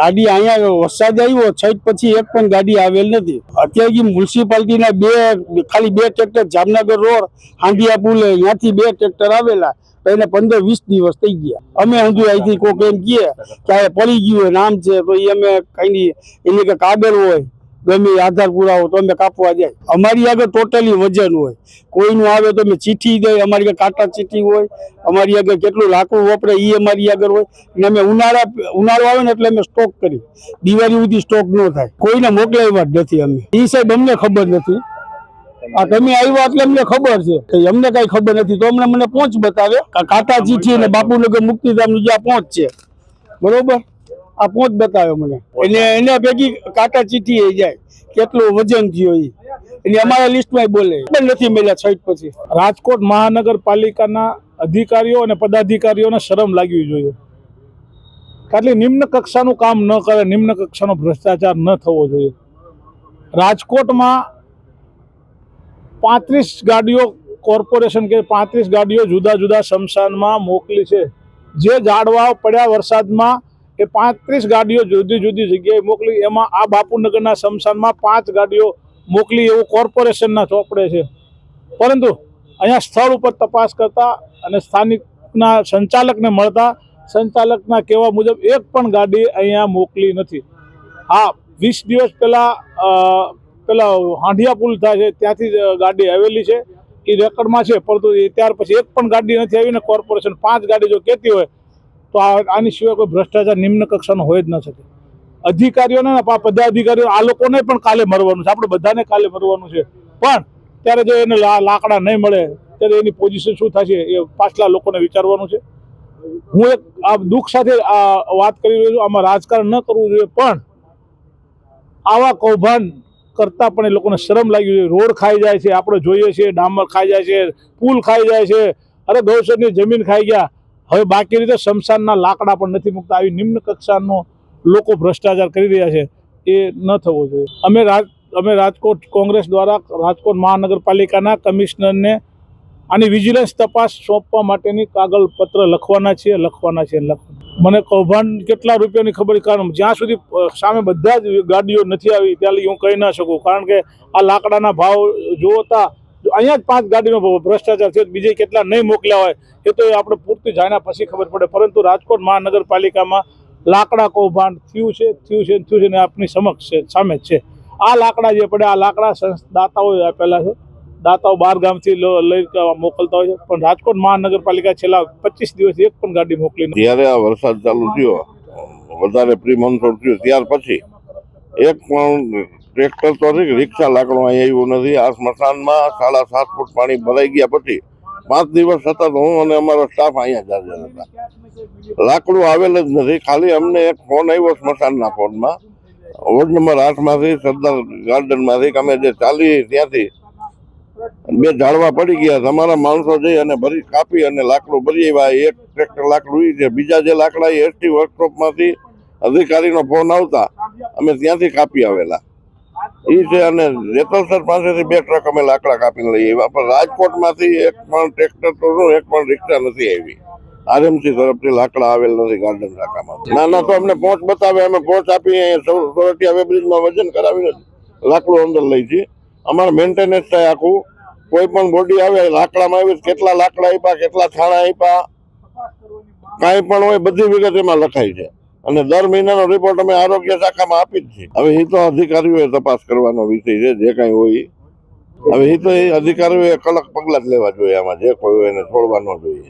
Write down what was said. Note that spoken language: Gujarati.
ગાડી અહીંયા વરસાદ આવ્યો છઠ પછી એક પણ ગાડી આવેલ નથી. અત્યારે મ્યુનિસિપાલિટીના બે, ખાલી બે ટ્રેક્ટર, જામનગર રોડ, હાંડિયા પુલે, ત્યાંથી બે ટ્રેક્ટર આવેલા, તો એને પંદર વીસ દિવસ થઈ ગયા. અમે હજુ અહીંથી કોઈ એમ કહે કે પડી ગયું હોય, નામ છે, તો એ અમે કઈ એની કે કાગળ હોય ગમે આધાર પુરાવો તો અમે કાપવા જાય. અમારી આગળ ટોટલી વજન હોય. કોઈનું આવે તો અમે ચીઠી દઈ, અમારી આગળ કાંટા ચીઠી હોય, અમારી આગળ કેટલું લાકડું વપરાય એ અમારી આગળ હોય. અને અમે ઉનાળા, ઉનાળો આવે ને એટલે અમે સ્ટોક કરી દિવાળી સુધી સ્ટોક ન થાય. કોઈને મોકલાવ્યા જ નથી અમે. એ સાહેબ અમને ખબર નથી. આ તમે આવ્યા એટલે અમને ખબર છે. કે અમને કઈ ખબર નથી. તો અમને મને પહોંચ બતાવે. કાંટા ચીઠી અને બાપુનગર મુક્તિધામનું જ્યાં પહોંચ છે. બરોબર? આ પોંચ બતાવ્યો મને. એને એના ભેગી કાંટા ચીઠી એ જાય કેટલું વજન થયો એ એટલે અમારા લિસ્ટમાં બોલે. પણ નથી મળ્યા છઠ પછી. રાજકોટ મહાનગરપાલિકાના અધિકારીઓ અને પદાધિકારીઓને શરમ લાગવી જોઈએ. ખાલી નિમ્ન કક્ષાનું કામ ન કરે નિમ્ન કક્ષાનો ભ્રષ્ટાચાર ન થવો જોઈએ. રાજકોટમાં પાંત્રીસ ગાડીઓ કોર્પોરેશન કે પાંત્રીસ ગાડીઓ જુદા જુદા શમશાનમાં મોકલી છે. જે ઝાડવાઓ પડ્યા વરસાદમાં એ પાંત્રીસ ગાડીઓ જુદી જુદી જગ્યાએ મોકલી. એમાં આ બાપુનગરના શમશાનમાં પાંચ ગાડીઓ મોકલી એવું કોર્પોરેશનના ચોપડે છે. પરંતુ અહીંયા સ્થળ ઉપર તપાસ કરતા અને સ્થાનિકના સંચાલકને મળતા સંચાલકના કહેવા મુજબ એક પણ ગાડી અહીંયા મોકલી નથી. હા, વીસ દિવસ પહેલાં પેલા હાંઢિયા પુલ થાય છે, ત્યાંથી ગાડી આવેલી છે. એ રેકર્ડમાં છે, પરંતુ ત્યાર પછી એક પણ ગાડી નથી આવીને કોર્પોરેશન પાંચ ગાડી જો કહેતી હોય તો આની સિવાય કોઈ ભ્રષ્ટાચાર નિમ્ન કક્ષાનો હોય જ ન શકે. અધિકારીઓને પદાધિકારીઓ, આ લોકોને પણ કાલે મરવાનું છે. આપણે બધાને કાલે મરવાનું છે. પણ ત્યારે જો એને લાકડા નહીં મળે, ત્યારે એની પોઝિશન શું થશે એ પાછલા લોકોને વિચારવાનું છે. હું એક આ દુઃખ સાથે આ વાત કરી રહ્યો છું. આમાં રાજકારણ ન કરવું જોઈએ, પણ આવા કૌભાંડ કરતાં પણ એ લોકોને શરમ લાગી જોઈએ રોડ ખાઈ જાય છે, આપણે જોઈએ છીએ, ડામર ખાઈ જાય છે, પુલ ખાઈ જાય છે. અરે ગૌસરની જમીન ખાઈ ગયા. હવે બાકી રીતે શમશાનના લાકડા પણ નથી મૂકતા. આવી નિમ્ન કક્ષાનો લોકો ભ્રષ્ટાચાર કરી રહ્યા છે. એ ન થવો જોઈએ. અમે અમે રાજકોટ કોંગ્રેસ દ્વારા રાજકોટ મહાનગરપાલિકાના કમિશનરને આની વિજિલન્સ તપાસ સોંપવા માટેની કાગળ પત્ર લખવાના છીએ, લખવાના છે લખવાના. મને કૌભાંડ કેટલા રૂપિયાની ખબર કારણ જ્યાં સુધી સામે બધા જ ગાડીઓ નથી આવી ત્યાં હું કહી ના શકું. કારણ કે આ લાકડાના ભાવ જોતા અહીંયા જ પાંચ ગાડીનો ભ્રષ્ટાચાર છે બીજે કેટલા નહીં મોકલ્યા હોય એ તો આપણે પૂરતી જાણ્યા પછી ખબર પડે. પરંતુ રાજકોટ મહાનગરપાલિકામાં લાકડા કૌભાંડ થયું છે થયું છે થયું છે ને આપની સમક્ષ છે, સામે છે. આ લાકડા જે પડે આ લાકડા દાતાઓએ આપેલા છે. દાતાઓ બાર ગામથી લઈ મોકલતા હોય છે. પણ રાજકોટ મહાનગરપાલિકા છેલ્લા પચીસ દિવસથી એક પણ ગાડી મોકલી જ્યારે આ વરસાદ ચાલુ થયો, વધારે પ્રી મોન્સૂન થયું, ત્યાર પછી એક પણ ટ્રેક્ટર તો નથી રિક્ષા લાકડું અહીં આવ્યું નથી. આ સ્મશાનમાં સાડા સાત ફૂટ પાણી ભરાઈ ગયા પછી પાંચ દિવસ સતત હું અને અમારો સ્ટાફ અહીંયા હાજર હતા. લાકડું આવેલ જ નથી. ખાલી અમને એક ફોન આવ્યો સ્મશાનના ફોનમાં. વોર્ડ નંબર આઠમાંથી, સરદાર ગાર્ડનમાંથી અમે જે ચાલી ત્યાંથી બે ઝાડવા પડી ગયા. તમારા માણસો જઈ અને ભરી, કાપી અને લાકડું ભરી આવ્યા. એક ટ્રેક્ટર લાકડું એ છે. બીજા જે લાકડા એ એસટી વર્કશોપમાંથી અધિકારીનો ફોન આવતા, અમે ત્યાંથી કાપી આવેલા. ઈ છે અને જેતલસર પાસેથી બે ટ્રક અમે લાકડા કાપીને લઈ આવ્યા. પણ રાજકોટમાંથી એક પણ ટ્રેક્ટર તો શું એક પણ રિક્ષા નથી આવી. આરએમસી તરફથી લાકડા આવેલ નથી ગાર્ડન શાખામાં. ના ના તો અમને પહોંચ બતાવે, અમે પહોંચ આપી સોરઠિયા વેબ્રિજમાં વજન કરાવીને લાકડું અંદર લઈ છીએ. અમારે મેન્ટેનન્સ થાય આખું. કોઈ પણ બોડી આવે, લાકડામાં આવી, કેટલા લાકડા આપ્યા, કેટલા છાણા આપ્યા, કાંઈ પણ હોય, બધી વિગત એમાં લખાય છે. અને દર મહિનાનો રિપોર્ટ અમે આરોગ્ય શાખામાં આપી જ છીએ. હવે એ તો અધિકારીઓએ તપાસ કરવાનો વિષય છે, જે કાંઈ હોય હવે એ તો એ અધિકારીઓએ કડક પગલાં જ લેવા જોઈએ આમાં, જે કોઈ હોય એને છોડવા ન જોઈએ.